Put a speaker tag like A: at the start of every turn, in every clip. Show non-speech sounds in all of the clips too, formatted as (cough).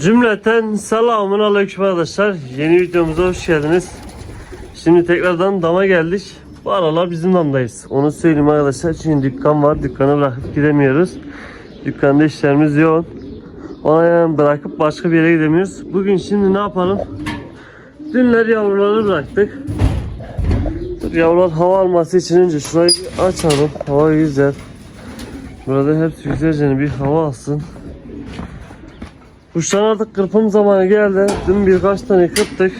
A: Cümleten selamun aleyküm arkadaşlar. Yeni videomuza hoş geldiniz. Şimdi tekrardan dama geldik. Bu aralar bizim damdayız. Onu söyleyeyim arkadaşlar. Çünkü dükkan var. Dükkanı bırakıp gidemiyoruz. Dükkanda işlerimiz yoğun. Ona bırakıp başka bir yere gidemiyoruz. Bugün şimdi ne yapalım? Dünler yavruları bıraktık. Dur yavrular hava alması için önce şurayı açalım. Hava güzel. Burada hepsi güzelce bir hava alsın. Kuşların artık kırpım zamanı geldi. Dün birkaç tane kırptık.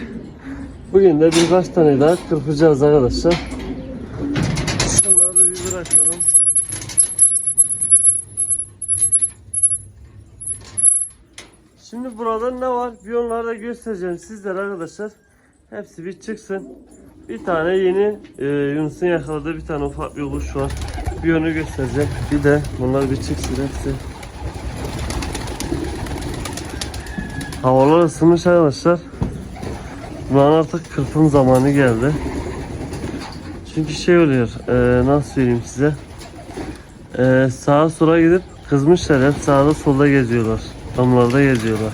A: Bugün de birkaç tane daha kırpacağız arkadaşlar. Şunları da bir bırakalım. Şimdi burada ne var? Bir onları da göstereceğim sizlere arkadaşlar. Hepsi bir çıksın. Bir tane yeni e, Yunus'un yakaladığı bir tane ufak bir kuş var. Bir onu göstereceğim. Bir de bunlar bir çıksın hepsi. Havalar ısınmış arkadaşlar. Bunların artık kırpım zamanı geldi. Çünkü şey oluyor, e, nasıl söyleyeyim size. E, sağa sola gidip kızmışlar hep sağda solda geziyorlar. Damlarda geziyorlar.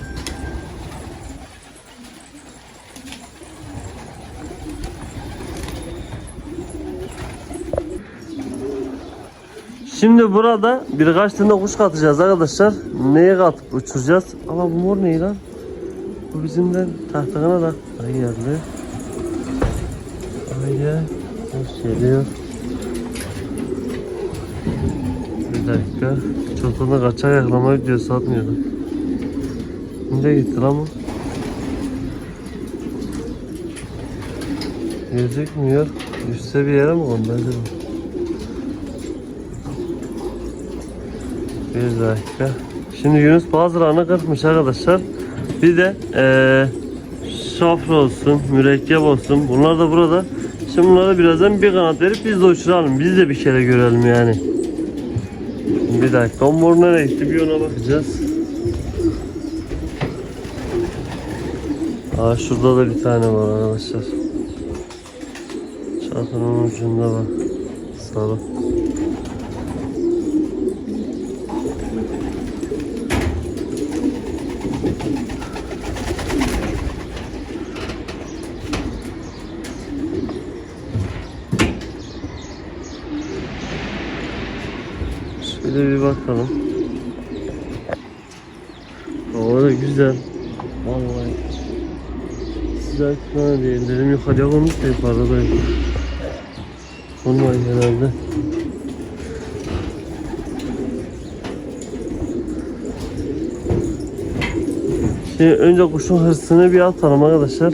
A: Şimdi burada birkaç tane kuş katacağız arkadaşlar. Neye katıp uçuracağız? Ama bu mor ne lan? Bu bizimden tahtakana da. Ay geldi. Ay gel. Hoş geliyor. Bir dakika. Çoktan kaçak yakalama videosu atmıyordum. Nereye gitti lan bu? Gözükmüyor. Üste bir yere mi kondu acaba? Bir dakika. Şimdi Yunus bazılarını kırpmış arkadaşlar. Bir de eee şafra olsun, mürekkep olsun. Bunlar da burada. Şimdi bunlara birazdan bir kanat verip biz de uçuralım. Biz de bir kere görelim yani. Bir dakika. O mor nereye gitti? Bir ona bakacağız. Aa şurada da bir tane var arkadaşlar. Çatının ucunda bak. Sarı. Şöyle bir bakalım. Hava da güzel. Vallahi. Sıcak falan değil. Dedim yukarıya konmuş da yukarıdayım. Konmayın herhalde. Şimdi önce kuşun hırsını bir atalım arkadaşlar.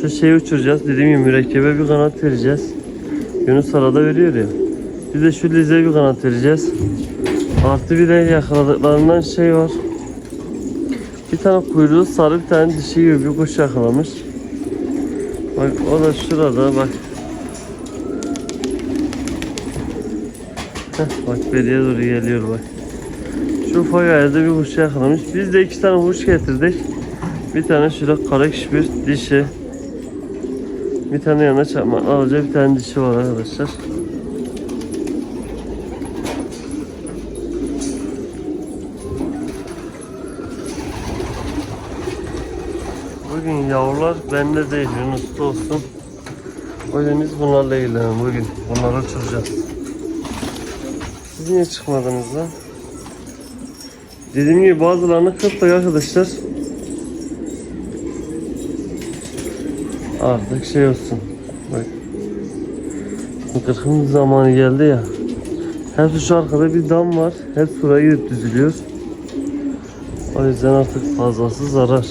A: Şu şeyi uçuracağız. Dediğim gibi mürekkebe bir kanat vereceğiz. Yunus arada veriyor ya. Bir de şu lize bir kanat vereceğiz. Artı bir de yakaladıklarından şey var. Bir tane kuyruğu sarı bir tane dişi gibi bir kuş yakalamış. Bak o da şurada bak. Heh, bak beriye doğru geliyor bak. Şu ufak ayarda bir kuş yakalamış. Biz de iki tane kuş getirdik. Bir tane şöyle kara bir dişi. Bir tane yana çakmak alacak bir tane dişi var arkadaşlar. Bugün yavrular bende değil Yunus'ta olsun. O yüzden biz bunlarla ilgilenelim bugün. Bunları uçuracağız. Siz niye çıkmadınız lan? Dediğim gibi bazılarını kırptık arkadaşlar. Artık şey olsun. Bak. Kırkın zamanı geldi ya. Hepsi şu arkada bir dam var. Hep gidip düzülüyor. O yüzden artık fazlası zarar.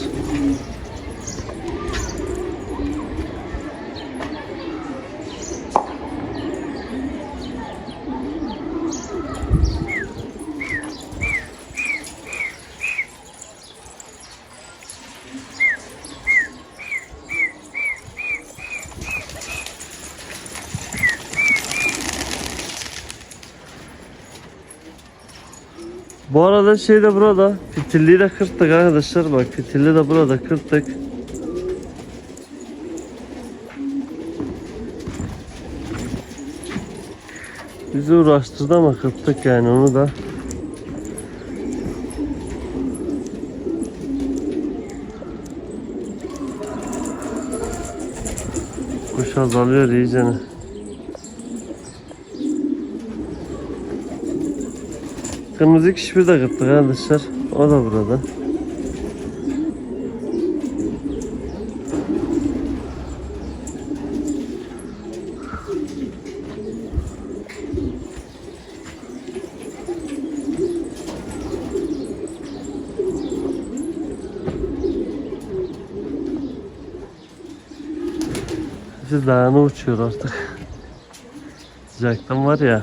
A: Arkadaşlar şey de burada. Fitilliyi de kırttık arkadaşlar. Bak fitilli de burada kırttık. Bizi uğraştırdı ama kırttık yani onu da. Kuş azalıyor iyicene. Kırmızı kişi de kırptık arkadaşlar. O da burada. Siz dağına uçuyor artık. Sıcaktan var ya.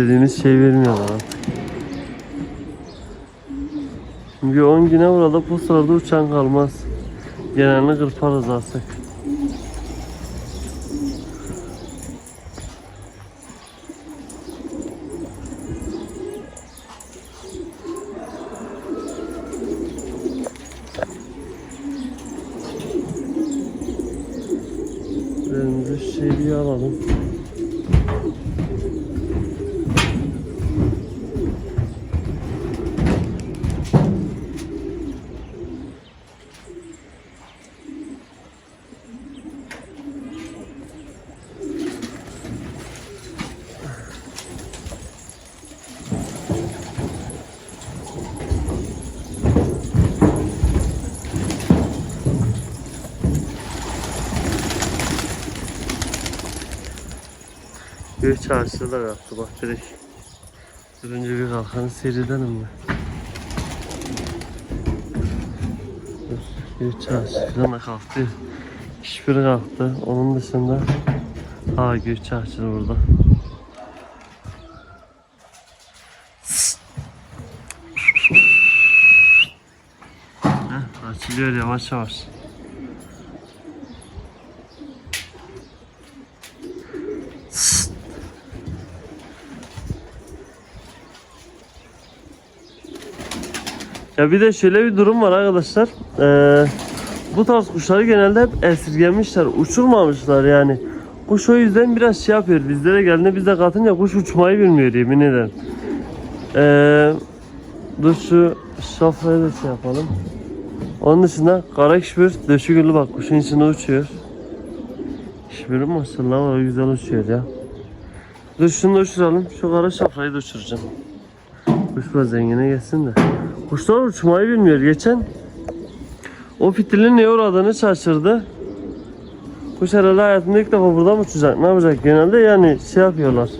A: İstediğimiz şey vermiyorlar artık. Çünkü 10 güne burada bu sırada uçan kalmaz. Genelini kırparız artık. Önümüze şu şeyi bir alalım. Bir çarşıda da kalktı bak direkt. Önce bir kalkanı seyredelim mi? Dur, bir çarşı falan kalktı. Hiçbiri kalktı. Onun dışında Ha Gür çarşı burada. Heh, açılıyor yavaş yavaş. Ya bir de şöyle bir durum var arkadaşlar. Ee, bu tarz kuşları genelde hep esirgemişler. Uçurmamışlar yani. Kuş o yüzden biraz şey yapıyor. Bizlere geldiğinde biz de katınca kuş uçmayı bilmiyor yemin ederim. Ee, dur şu şafrayı da şey yapalım. Onun dışında kara kişbir döşü güllü bak kuşun içinde uçuyor. Kişbirin maşallah var güzel uçuyor ya. Dur şunu da uçuralım. Şu kara şafrayı da uçuracağım. Kuş biraz zengine gelsin de. Kuşlar uçmayı bilmiyor. Geçen o fitilin neye uğradığını şaşırdı. Kuş herhalde hayatında ilk defa burada mı uçacak? Ne yapacak? Genelde yani şey yapıyorlar.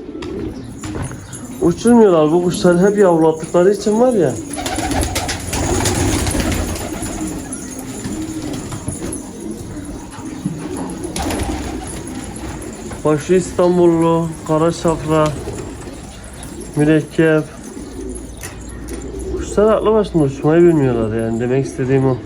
A: Uçurmuyorlar bu kuşlar hep yavrulattıkları için var ya. Bak şu İstanbullu, kara şafra, mürekkep. Kuşlar aklı başında uçmayı bilmiyorlar yani demek istediğim o.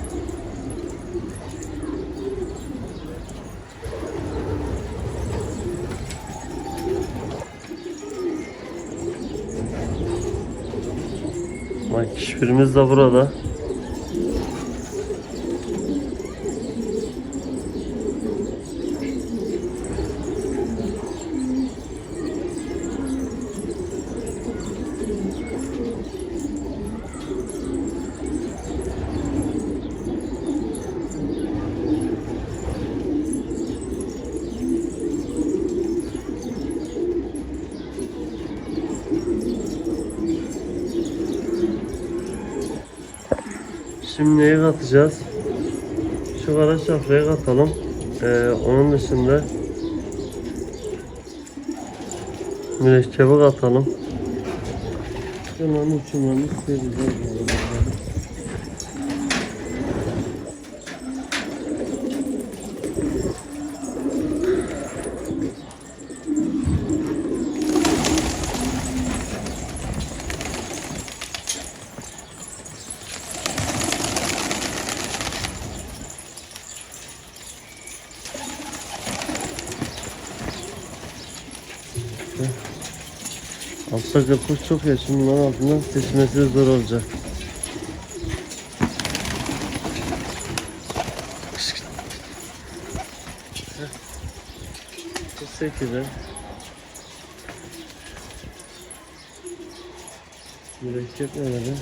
A: Bak kişbirimiz de burada. Şimdi neyi katacağız? Şu kara şafrayı katalım. Ee, onun dışında mürekkebi katalım. Şunların uçumlarını sıyıracağız. Altta kapı çok ya şimdi bunların altından seçmesi de zor olacak. Bu sekize. Mürekkep nerede?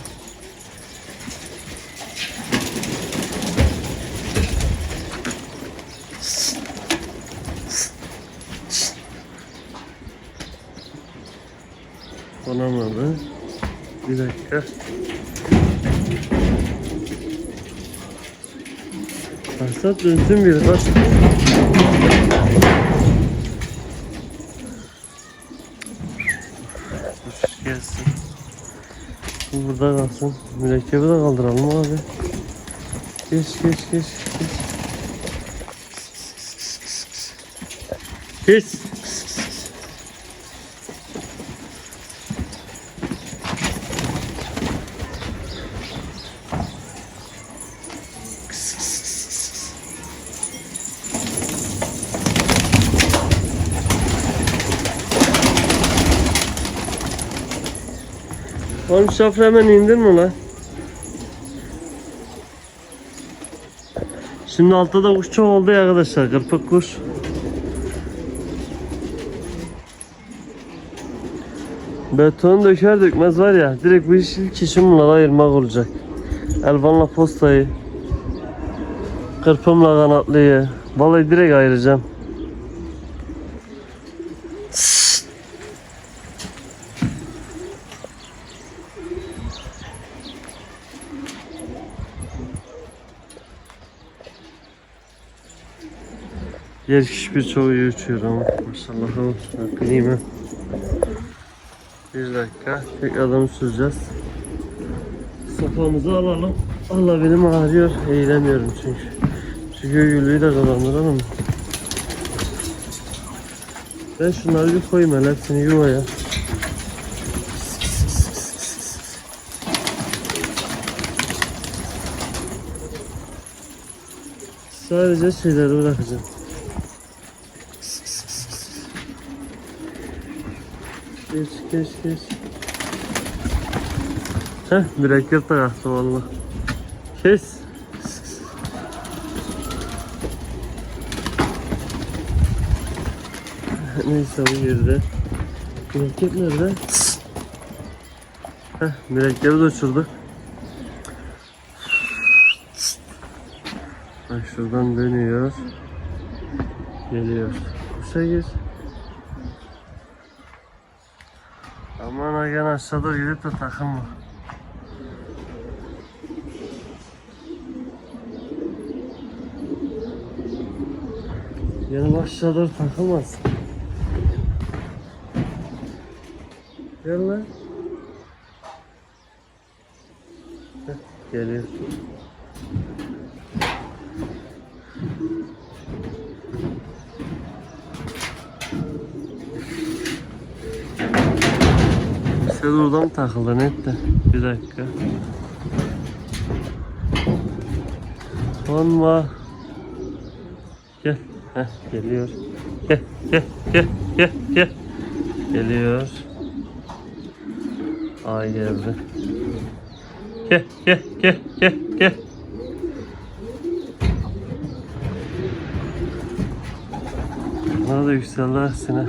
A: Konamadı. Bir dakika. Maksat dönsün bir bak. Gelsin. Bu burada kalsın. Mürekkebi de kaldıralım abi. Geç geç geç geç. Geç. Oğlum şafra hemen indin mi lan? Şimdi altta da kuş çok oldu ya arkadaşlar. Kırpık kuş. Beton döker dökmez var ya direkt bu iş ilk işim bunlara ayırmak olacak. Elvanla postayı Kırpımla kanatlıyı Vallahi direkt ayıracağım. Yer kişi bir çoğu iyi uçuyor ama maşallah olsun mi? Bir dakika tekrardan süreceğiz. Sopamızı alalım. Allah benim ağrıyor. Eğilemiyorum çünkü. Çünkü gülüyü de kazandıralım. Ben şunları bir koyayım hele hepsini yuvaya. Sadece şeyleri bırakacağım. Geç geç geç. Heh mürekkep de kalktı valla. Kes. Neyse bu girdi. Mürekkep nerede? Heh mürekkebi de uçurdu. Bak şuradan dönüyor. Geliyor. Kuşa gir. Aman ha gene aşağıda gidip de takılma. Yanım aşağıda takılmaz. Gel lan. Heh, geliyor. İşte oradan takıldı netti. Bir dakika. Konma. Gel. Heh, geliyor. Gel, gel, gel, gel, gel. Geliyor. Ay geldi. Gel, gel, gel, gel, gel. Bana da yükseldi aksine.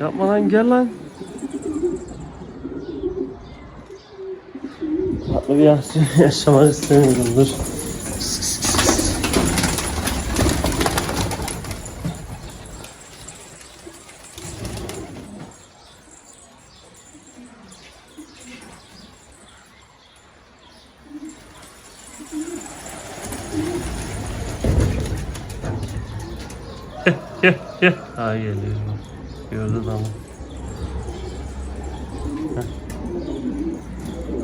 A: Yapma lan gel lan. Tatlı bir yaşam (laughs) yaşamak istemiyorum dur. Gel gel gel. Ha geliyor. Gördü tamam.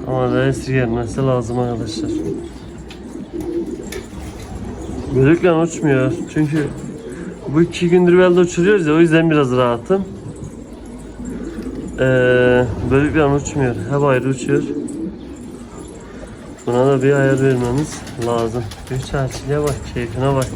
A: Ama reis gelmesi lazım arkadaşlar. Bölükle uçmuyor. Çünkü bu iki gündür belde uçuruyoruz ya o yüzden biraz rahatım. Ee, bölükle uçmuyor. Hep ayrı uçuyor. Buna da bir ayar vermemiz lazım. Bir çarşıya bak, keyfine bak.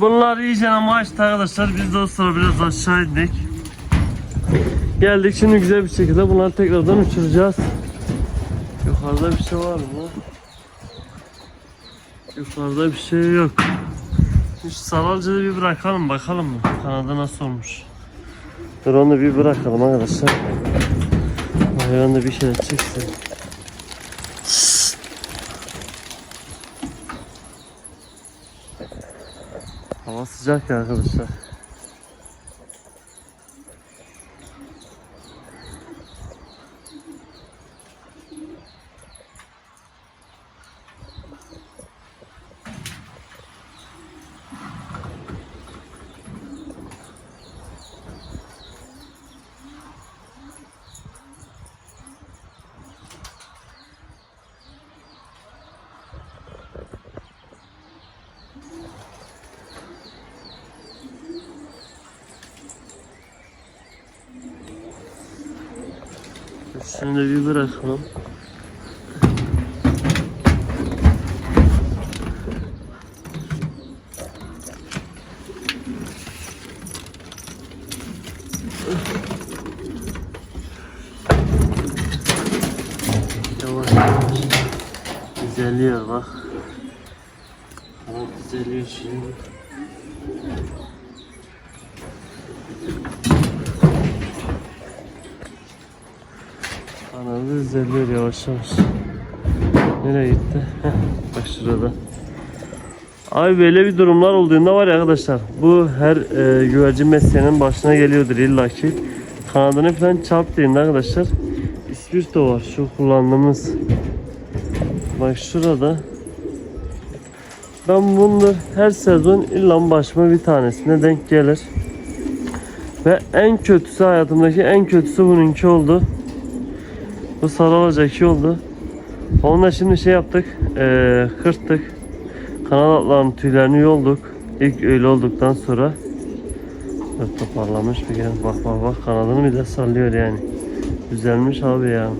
A: Bunlar iyice ama arkadaşlar. Biz de o sıra biraz aşağı indik. Geldik şimdi güzel bir şekilde bunları tekrardan uçuracağız. Yukarıda bir şey var mı? Yukarıda bir şey yok. Şu saralcığı bir bırakalım bakalım mı? Kanadı nasıl olmuş? Dur onu bir bırakalım arkadaşlar. Hayvan da bir şeyler çeksin. Hava sıcak ya arkadaşlar. Şunu da bir bırakalım. Yavaş yavaş. Düzeliyor bak. Kanat düzeliyor şimdi. Kanadı yavaş. Nereye gitti? Bak şurada. Abi böyle bir durumlar olduğunda var ya arkadaşlar bu her e, güvercin mesleğinin başına geliyordur illaki. Kanadını falan çarptığında arkadaşlar ispirto var şu kullandığımız. Bak şurada. Ben bunu her sezon illa başıma bir tanesine denk gelir. Ve en kötüsü hayatımdaki en kötüsü bununki oldu. Bu sarı olacak iyi oldu. Onunla şimdi şey yaptık. eee kırptık. Kanal atlarının tüylerini yolduk. İlk öyle olduktan sonra Bak toparlamış bir gel. Bak bak bak kanadını bile sallıyor yani. Düzelmiş abi ya.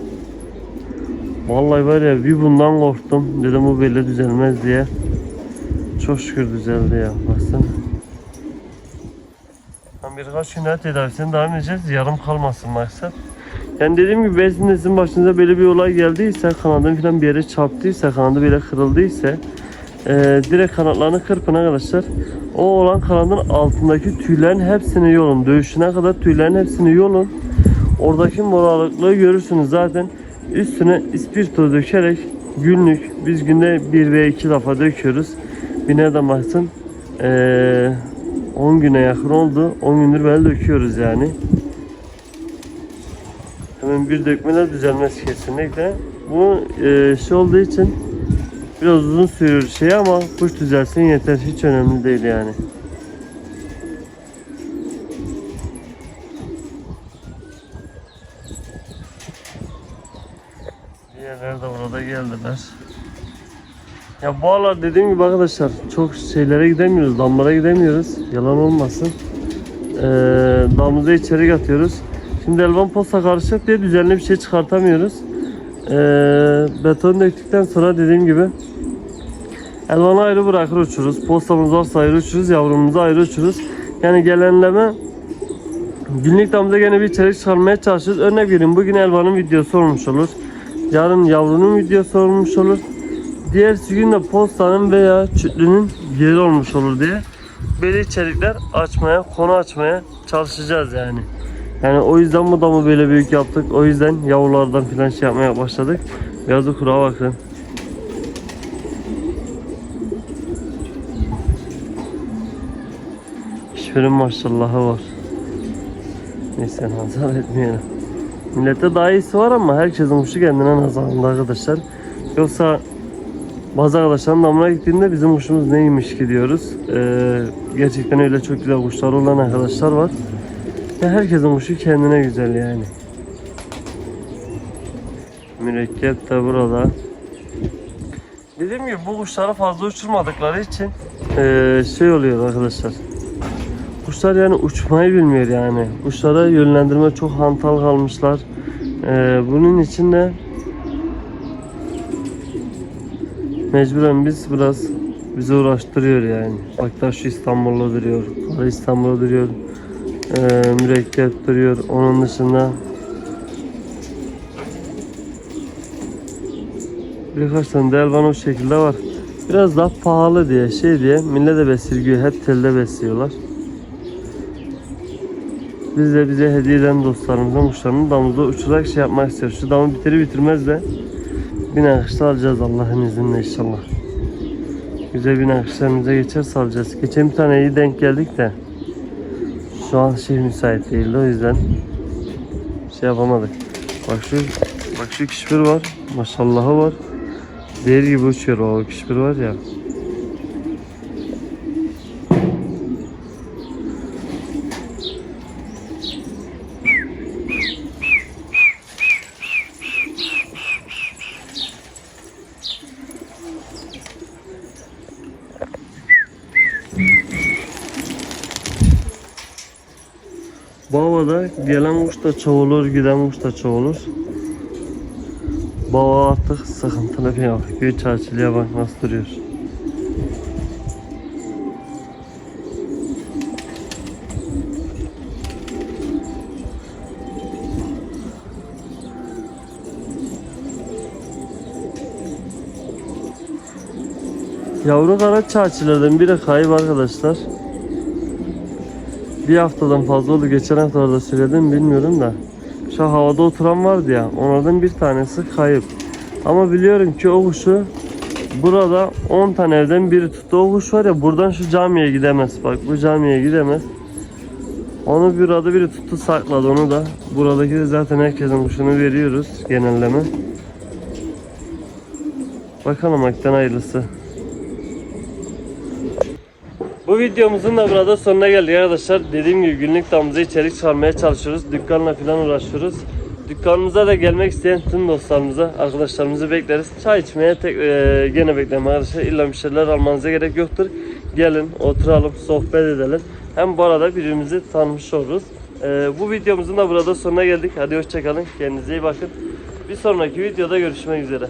A: Vallahi var ya bir bundan korktum. Dedim bu böyle düzelmez diye. Çok şükür düzeldi ya. Baksana. Ben birkaç gün daha tedavisine devam edeceğiz. Yarım kalmasın maksat. Yani dediğim gibi ben sizin- başınıza böyle bir olay geldiyse, kanadın falan bir yere çarptıysa, kanadı böyle kırıldıysa eee direkt kanatlarını kırpın arkadaşlar. O olan kanadın altındaki tüylerin hepsini yolun. Dövüşüne kadar tüylerin hepsini yolun. Oradaki morarıklığı görürsünüz zaten. Üstüne ispirto dökerek günlük biz günde bir veya iki defa döküyoruz. Bir nereden baksın eee 10 güne yakın oldu. 10 gündür böyle döküyoruz yani. Hemen bir dökmeler düzelmez kesinlikle. Bu e, şey olduğu için biraz uzun sürüyor şey ama kuş düzelsin yeter hiç önemli değil yani. Diğerleri de burada geldiler. Ya bu aralar dediğim gibi arkadaşlar çok şeylere gidemiyoruz, damlara gidemiyoruz. Yalan olmasın. Ee, damımızı içeri atıyoruz. Şimdi elvan posta karışık diye düzenli bir şey çıkartamıyoruz. Ee, beton döktükten sonra dediğim gibi elvanı ayrı bırakır uçuruz. Postamız varsa ayrı uçuruz, yavrumuzu ayrı uçuruz. Yani gelenleme günlük damıza gene bir içerik çıkarmaya çalışıyoruz. Örnek vereyim bugün elvanın videosu olmuş olur. Yarın yavrunun videosu olmuş olur. Diğer gün de postanın veya çütlünün yeri olmuş olur diye böyle içerikler açmaya, konu açmaya çalışacağız yani. Yani o yüzden bu damı böyle büyük yaptık. O yüzden yavrulardan filan şey yapmaya başladık. Biraz da kura bakın. Hiçbirinin maşallahı var. Neyse nazar etmeyelim. Millette daha iyisi var ama herkesin kuşu kendine nazarında arkadaşlar. Yoksa bazı arkadaşların damına gittiğinde bizim kuşumuz neymiş ki diyoruz. Ee, gerçekten öyle çok güzel kuşlar olan arkadaşlar var. Ya herkesin kuşu kendine güzel yani. Mürekkep de burada. Dediğim gibi bu kuşları fazla uçurmadıkları için eee, şey oluyor arkadaşlar. Kuşlar yani uçmayı bilmiyor yani. Kuşlara yönlendirme çok hantal kalmışlar. Eee, bunun için de mecburen biz biraz bizi uğraştırıyor yani. Bak da şu İstanbul'da duruyor. İstanbul'da duruyor. Ee, mürekkep duruyor. Onun dışında birkaç tane de elvan o şekilde var. Biraz daha pahalı diye şey diye millete besirgiyor. Hep telde besliyorlar. Biz de bize hediye eden dostlarımızın kuşlarını damızda uçurarak şey yapmak istiyoruz. Şu damı bitirir bitirmez de bir nakışta alacağız Allah'ın izniyle inşallah. Güzel bir nakışlarımıza geçer salacağız. Geçen bir tane iyi denk geldik de şu an şey müsait değildi o yüzden şey yapamadık. Bak şu bak şu kişbir var. Maşallahı var. Değer gibi uçuyor o kişbir var ya. Bu havada gelen kuş da çoğulur, giden kuş da çoğulur. Bu hava artık sıkıntılı bir hava. Göğü çarşılıya bak nasıl duruyor. Yavru kara çarşılardan biri kayıp arkadaşlar. Bir haftadan fazla oldu. Geçen haftalarda söyledim bilmiyorum da. Şu havada oturan vardı ya. Onlardan bir tanesi kayıp. Ama biliyorum ki o kuşu burada 10 tane evden biri tuttu. O kuş var ya buradan şu camiye gidemez. Bak bu camiye gidemez. Onu bir adı biri tuttu sakladı onu da. Buradaki de zaten herkesin kuşunu veriyoruz genelleme. Bakalım hakikaten hayırlısı. Bu videomuzun da burada sonuna geldik arkadaşlar. Dediğim gibi günlük damıza içerik çıkarmaya çalışıyoruz. Dükkanla falan uğraşıyoruz. Dükkanımıza da gelmek isteyen tüm dostlarımıza, arkadaşlarımızı bekleriz. Çay içmeye tek, e, gene beklerim arkadaşlar. İlla bir şeyler almanıza gerek yoktur. Gelin, oturalım, sohbet edelim. Hem bu arada birbirimizi tanımış oluruz. E, bu videomuzun da burada sonuna geldik. Hadi hoşçakalın. Kendinize iyi bakın. Bir sonraki videoda görüşmek üzere.